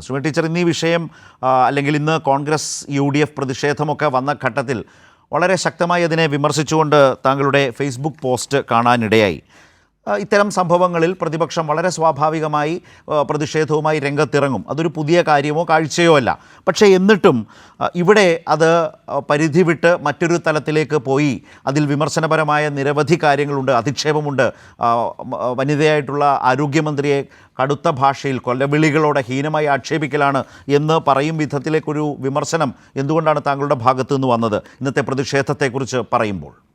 Sumi teacher ഇന്ന് വിഷയം അല്ലെങ്കിൽ ഇന്ന് കോൺഗ്രസ് യു ഡി എഫ് പ്രതിഷേധമൊക്കെ വന്ന ഘട്ടത്തിൽ വളരെ ശക്തമായി അതിനെ വിമർശിച്ചുകൊണ്ട് താങ്കളുടെ ഫേസ്ബുക്ക് പോസ്റ്റ് കാണാനിടയായി. ഇത്തരം സംഭവങ്ങളിൽ പ്രതിപക്ഷം വളരെ സ്വാഭാവികമായി പ്രതിഷേധവുമായി രംഗത്തിറങ്ങും. അതൊരു പുതിയ കാര്യമോ കാഴ്ചയോ അല്ല. പക്ഷേ എന്നിട്ടും ഇവിടെ അത് പരിധി വിട്ട് മറ്റൊരു തലത്തിലേക്ക് പോയി. അതിൽ വിമർശനപരമായ നിരവധി കാര്യങ്ങളുണ്ട്. അധിക്ഷേപമുണ്ട്. വനിതയായിട്ടുള്ള ആരോഗ്യമന്ത്രിയെ കടുത്ത ഭാഷയിൽ കൊല്ലവിളികളോടെ ഹീനമായി ആക്ഷേപിക്കലാണ് എന്ന് പറയും വിധത്തിലേക്കൊരു വിമർശനം എന്തുകൊണ്ടാണ് താങ്കളുടെ ഭാഗത്തു നിന്ന് വന്നത്? ഇന്നത്തെ പ്രതിഷേധത്തെക്കുറിച്ച് പറയുമ്പോൾ.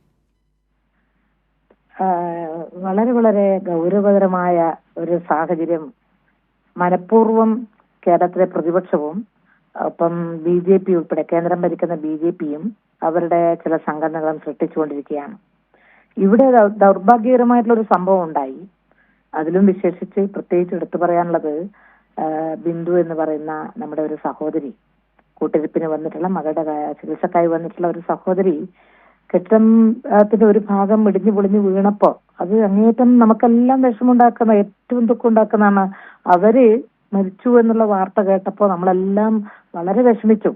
വളരെ വളരെ ഗൗരവതരമായ ഒരു സാഹചര്യം മനഃപൂർവം കേരളത്തിലെ പ്രതിപക്ഷവും ഒപ്പം ബി ജെ പി ഉൾപ്പെടെ കേന്ദ്രം ഭരിക്കുന്ന ബി ജെ പിയും അവരുടെ ചില സംഘടനകളും സൃഷ്ടിച്ചുകൊണ്ടിരിക്കുകയാണ്. ഇവിടെ ദൗർഭാഗ്യകരമായിട്ടുള്ള ഒരു സംഭവം ഉണ്ടായി. അതിലും വിശേഷിച്ച് പ്രത്യേകിച്ച് എടുത്തു പറയാനുള്ളത് ബിന്ദു എന്ന് പറയുന്ന നമ്മുടെ ഒരു സഹോദരി കൂട്ടിരിപ്പിന് വന്നിട്ടുള്ള മകളുടെ ചികിത്സക്കായി വന്നിട്ടുള്ള ഒരു സഹോദരി കെട്ടിടത്തിന്റെ ഒരു ഭാഗം ഇടിഞ്ഞു പൊളിഞ്ഞു വീണപ്പോ അത് അങ്ങേറ്റം നമുക്കെല്ലാം വിഷമുണ്ടാക്കുന്ന ഏറ്റവും ദുഃഖം ഉണ്ടാക്കുന്നതാണ് അവർ മരിച്ചു എന്നുള്ള വാർത്ത കേട്ടപ്പോൾ നമ്മളെല്ലാം വളരെ വിഷമിച്ചു.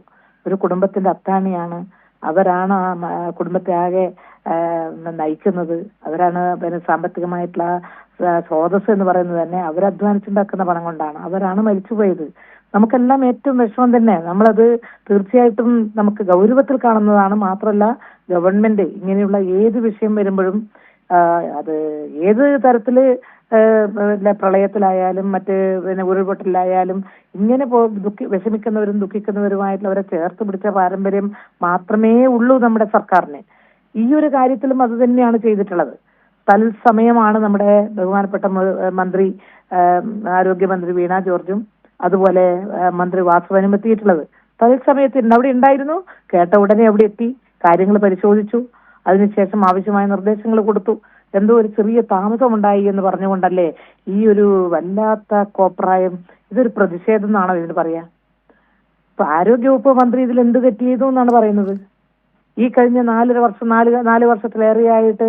ഒരു കുടുംബത്തിന്റെ അത്താണിയാണ്. അവരാണ് ആ കുടുംബത്തെ ആകെ നയിക്കുന്നത്. അവരാണ് പിന്നെ സാമ്പത്തികമായിട്ടുള്ള സ്രോതസ് എന്ന് പറയുന്നത് തന്നെ അവരധ്വാനിച്ചുണ്ടാക്കുന്ന പണം കൊണ്ടാണ്. അവരാണ് മരിച്ചുപോയത്. നമുക്കെല്ലാം ഏറ്റവും വിഷമം തന്നെ. നമ്മളത് തീർച്ചയായിട്ടും നമുക്ക് ഗൗരവത്തിൽ കാണുന്നതാണ്. മാത്രമല്ല ഗവൺമെന്റ് ഇങ്ങനെയുള്ള ഏത് വിഷയം വരുമ്പോഴും അത് ഏത് തരത്തിൽ പ്രളയത്തിലായാലും മറ്റ് പിന്നെ ഉരുൾപൊട്ടലിലായാലും ഇങ്ങനെ ദുഃഖി വിഷമിക്കുന്നവരും ദുഃഖിക്കുന്നവരുമായിട്ടുള്ളവരെ ചേർത്ത് പിടിച്ച പാരമ്പര്യം മാത്രമേ ഉള്ളൂ നമ്മുടെ സർക്കാരിന്. ഈ ഒരു കാര്യത്തിലും അത് തന്നെയാണ് ചെയ്തിട്ടുള്ളത്. തത്സമയമാണ് നമ്മുടെ ബഹുമാനപ്പെട്ട മന്ത്രി ആരോഗ്യമന്ത്രി വീണ ജോർജും അതുപോലെ മന്ത്രി വാസുവനും എത്തിയിട്ടുള്ളത്. തത്സമയത്ത് അവിടെ ഉണ്ടായിരുന്നു. കേട്ട ഉടനെ അവിടെ എത്തി. കാര്യങ്ങൾ പരിശോധിച്ചു. അതിനുശേഷം ആവശ്യമായ നിർദ്ദേശങ്ങൾ കൊടുത്തു. എന്തോ ഒരു ചെറിയ താമസമുണ്ടായി എന്ന് പറഞ്ഞുകൊണ്ടല്ലേ ഈ ഒരു വല്ലാത്ത കോപ്രായം? ഇതൊരു പ്രതിഷേധം എന്നാണോ ഇതിന് പറയാ? ഇപ്പൊ ആരോഗ്യവകുപ്പ് മന്ത്രി ഇതിൽ എന്ത് തെറ്റ് ചെയ്തു എന്നാണ് പറയുന്നത്? ഈ കഴിഞ്ഞ നാലര വർഷം നാല് നാല് വർഷത്തിലേറെയായിട്ട്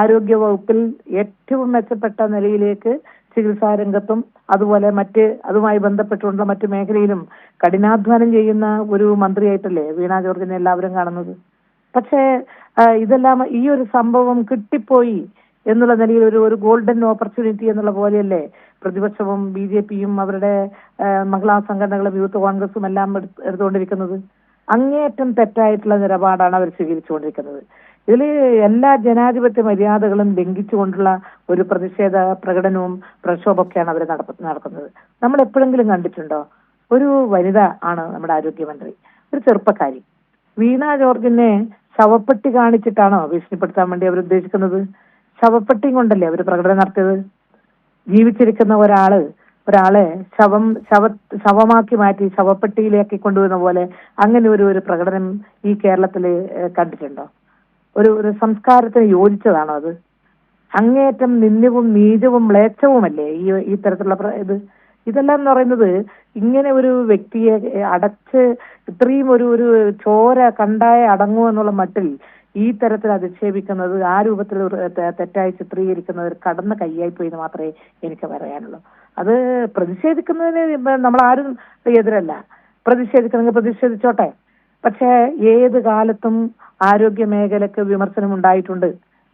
ആരോഗ്യ വകുപ്പിൽ ഏറ്റവും മെച്ചപ്പെട്ട നിലയിലേക്ക് ചികിത്സാ രംഗത്തും അതുപോലെ മറ്റ് അതുമായി ബന്ധപ്പെട്ടുകൊണ്ടുള്ള മറ്റു മേഖലയിലും കഠിനാധ്വാനം ചെയ്യുന്ന ഒരു മന്ത്രിയായിട്ടല്ലേ വീണ ജോർജിനെ എല്ലാവരും കാണുന്നത്? പക്ഷേ ഇതെല്ലാം ഈ ഒരു സംഭവം കിട്ടിപ്പോയി എന്നുള്ള നിലയിൽ ഒരു ഒരു ഗോൾഡൻ ഓപ്പർച്യൂണിറ്റി എന്നുള്ള പോലെയല്ലേ? പ്രതിപക്ഷവും ബി ജെ പിയും അവരുടെ മഹിളാ സംഘടനകളും യൂത്ത് കോൺഗ്രസും എല്ലാം എടുത്ത് എടുത്തുകൊണ്ടിരിക്കുന്നത്. അങ്ങേയറ്റം തെറ്റായിട്ടുള്ള നിലപാടാണ് അവർ സ്വീകരിച്ചുകൊണ്ടിരിക്കുന്നത്. ഇതിൽ എല്ലാ ജനാധിപത്യ മര്യാദകളും ലംഘിച്ചുകൊണ്ടുള്ള ഒരു പ്രതിഷേധ പ്രകടനവും പ്രക്ഷോഭമൊക്കെയാണ് അവർ നടക്കുന്നത്. നമ്മൾ എപ്പോഴെങ്കിലും കണ്ടിട്ടുണ്ടോ? ഒരു വനിത ആണ് നമ്മുടെ ആരോഗ്യമന്ത്രി. ഒരു ചെറുപ്പക്കാരി. വീണ ജോർജിനെ ശവപ്പെട്ടി കാണിച്ചിട്ടാണോ ഭീഷണിപ്പെടുത്താൻ വേണ്ടി അവർ ഉദ്ദേശിക്കുന്നത്? ശവപ്പെട്ടി കൊണ്ടല്ലേ അവർ പ്രകടനം നടത്തിയത്? ജീവിച്ചിരിക്കുന്ന ഒരാൾ ഒരാളെ ശവം ശവ ശവമാക്കി മാറ്റി ശവപ്പെട്ടിയിലേക്ക് കൊണ്ടുവരുന്ന പോലെ അങ്ങനെ ഒരു ഒരു പ്രകടനം ഈ കേരളത്തിൽ കണ്ടിട്ടുണ്ടോ? ഒരു ഒരു സംസ്കാരത്തിന് യോജിച്ചതാണോ അത്? അങ്ങേയറ്റം നിന്ദ്യവും നീചവും മ്ലേച്ഛവുമല്ലേ ഈ ഈ തരത്തിലുള്ള ഇത്? ഇതെല്ലാം എന്ന് പറയുന്നത് ഇങ്ങനെ ഒരു വ്യക്തിയെ അടച്ച് ഇത്രയും ഒരു ഒരു ചോര കണ്ടായ അടങ്ങൂ എന്നുള്ള മട്ടിൽ ഈ തരത്തിൽ അധിക്ഷേപിക്കുന്നത് ആ രൂപത്തിൽ തെറ്റായി ചിത്രീകരിക്കുന്നത് ഒരു കടന്ന കൈയായി പോയി എന്ന് മാത്രമേ എനിക്ക് പറയാനുള്ളൂ. അത് പ്രതിഷേധിക്കുന്നതിന് നമ്മൾ ആരും എതിരല്ല. പ്രതിഷേധിക്കണമെങ്കിൽ പ്രതിഷേധിച്ചോട്ടെ. പക്ഷേ ഏത് കാലത്തും ആരോഗ്യ മേഖലക്ക് വിമർശനം ഉണ്ടായിട്ടുണ്ട്.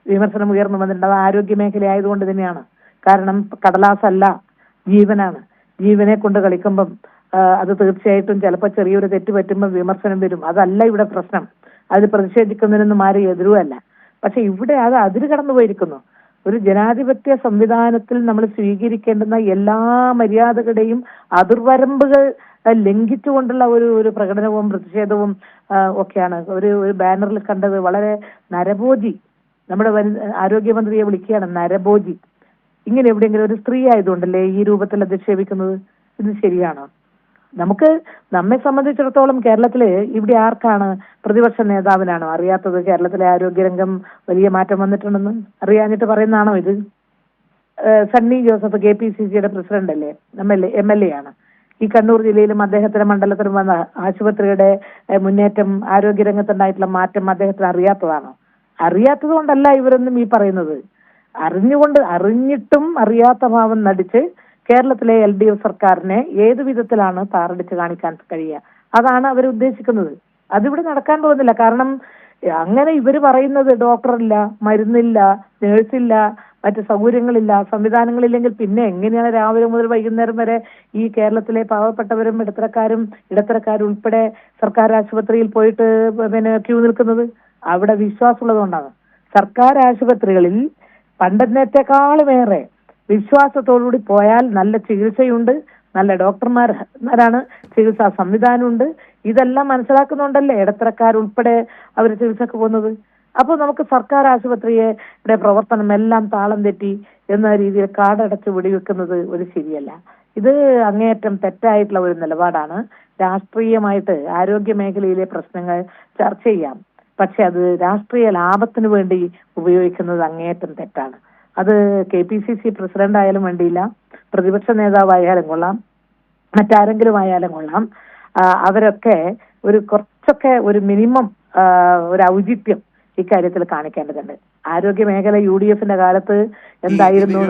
വിമർശനം ഉയർന്നു വന്നിട്ടുണ്ട്. അത് ആരോഗ്യ മേഖല ആയതുകൊണ്ട് തന്നെയാണ്. കാരണം കടലാസല്ല ജീവനാണ്. ജീവനെ കൊണ്ട് കളിക്കുമ്പം അത് തീർച്ചയായിട്ടും ചിലപ്പോൾ ചെറിയൊരു തെറ്റ് പറ്റുമ്പോൾ വിമർശനം വരും. അതല്ല ഇവിടെ പ്രശ്നം. അത് പ്രതിഷേധിക്കുന്നതിനൊന്നും ആരും എതിരുമല്ല പക്ഷെ ഇവിടെ അത് അതിര് കടന്നു പോയിരിക്കുന്നു ഒരു ജനാധിപത്യ സംവിധാനത്തിൽ നമ്മൾ സ്വീകരിക്കേണ്ടുന്ന എല്ലാ മര്യാദകളുടെയും അതിർവരമ്പുകൾ ലംഘിച്ചുകൊണ്ടുള്ള ഒരു ഒരു പ്രകടനവും പ്രതിഷേധവും ഒക്കെയാണ്. ഒരു ഒരു ബാനറിൽ കണ്ടത് വളരെ നരഭോജി. നമ്മുടെ ആരോഗ്യമന്ത്രിയെ വിളിക്കുകയാണ് നരഭോജി. ഇങ്ങനെ എവിടെയെങ്കിലും ഒരു സ്ത്രീ ആയതുകൊണ്ടല്ലേ ഈ രൂപത്തിൽ അധിക്ഷേപിക്കുന്നത് ഇത് ശരിയാണോ? നമുക്ക് നമ്മെ സംബന്ധിച്ചിടത്തോളം കേരളത്തിൽ ഇവിടെ ആർക്കാണ് പ്രതിപക്ഷ നേതാവിനാണോ അറിയാത്തത്? കേരളത്തിലെ ആരോഗ്യരംഗം വലിയ മാറ്റം വന്നിട്ടുണ്ടെന്ന് അറിയാഞ്ഞിട്ട് പറയുന്നതാണോ ഇത്? Sunny Joseph K P C സിയുടെ പ്രസിഡന്റ് അല്ലേ? M L A M L A ആണ്. ഈ കണ്ണൂർ ജില്ലയിലും അദ്ദേഹത്തിന്റെ മണ്ഡലത്തിലും വന്ന ആശുപത്രിയുടെ മുന്നേറ്റം ആരോഗ്യരംഗത്തുണ്ടായിട്ടുള്ള മാറ്റം അദ്ദേഹത്തിന് അറിയാത്തതാണോ? അറിയാത്തത് കൊണ്ടല്ല ഇവരൊന്നും ഈ പറയുന്നത്. അറിഞ്ഞുകൊണ്ട് അറിഞ്ഞിട്ടും അറിയാത്ത ഭാവം നടിച്ച് കേരളത്തിലെ എൽ ഡി എഫ് സർക്കാരിനെ ഏത് വിധത്തിലാണ് താറടിച്ച് കാണിക്കാൻ കഴിയുക? അതാണ് അവർ ഉദ്ദേശിക്കുന്നത്. അതിവിടെ നടക്കാൻ പോകുന്നില്ല. കാരണം അങ്ങനെ ഇവർ പറയുന്നത് ഡോക്ടറില്ല മരുന്നില്ല നേഴ്സില്ല മറ്റ് സൗകര്യങ്ങളില്ല സംവിധാനങ്ങളില്ലെങ്കിൽ പിന്നെ എങ്ങനെയാണ് രാവിലെ മുതൽ വൈകുന്നേരം വരെ ഈ കേരളത്തിലെ പാവപ്പെട്ടവരും ഇടത്തരക്കാരും ഇടത്തരക്കാരും ഉൾപ്പെടെ സർക്കാർ ആശുപത്രിയിൽ പോയിട്ട് പിന്നെ ക്യൂ നിൽക്കുന്നത്? അവിടെ വിശ്വാസമുള്ളതുകൊണ്ടാണ്. സർക്കാർ ആശുപത്രികളിൽ പണ്ടത്തേക്കാളുമേറെ വിശ്വാസത്തോടുകൂടി പോയാൽ നല്ല ചികിത്സയുണ്ട്. നല്ല ഡോക്ടർമാരാണ് ചികിത്സാ സംവിധാനമുണ്ട്. ഇതെല്ലാം മനസ്സിലാക്കുന്നുണ്ടല്ലേ? ഇടത്തരക്കാരുൾപ്പെടെ അവർ ചികിത്സക്ക് പോകുന്നത്. അപ്പോൾ നമുക്ക് സർക്കാർ ആശുപത്രിയുടെ പ്രവർത്തനം എല്ലാം താളം തെറ്റി എന്ന രീതിയിൽ കാടടച്ച് വെടിവെക്കുന്നത് ഒരു ശരിയല്ല. ഇത് അങ്ങേയറ്റം തെറ്റായിട്ടുള്ള ഒരു നിലപാടാണ്. രാഷ്ട്രീയമായിട്ട് ആരോഗ്യ മേഖലയിലെ പ്രശ്നങ്ങൾ ചർച്ച ചെയ്യാം. പക്ഷെ അത് രാഷ്ട്രീയ ലാഭത്തിന് വേണ്ടി ഉപയോഗിക്കുന്നത് അങ്ങേയറ്റം തെറ്റാണ്. അത് K P C C president ആയാലും വേണ്ടിയില്ല പ്രതിപക്ഷ നേതാവായാലും കൊള്ളാം മറ്റാരെങ്കിലും ആയാലും കൊള്ളാം അവരൊക്കെ ഒരു കുറച്ചൊക്കെ ഒരു മിനിമം ഒരു ഔചിത്യം ഇക്കാര്യത്തിൽ കാണിക്കേണ്ടതുണ്ട്. ആരോഗ്യ മേഖല യു ഡി എഫിന്റെ കാലത്ത് എന്തായിരുന്നു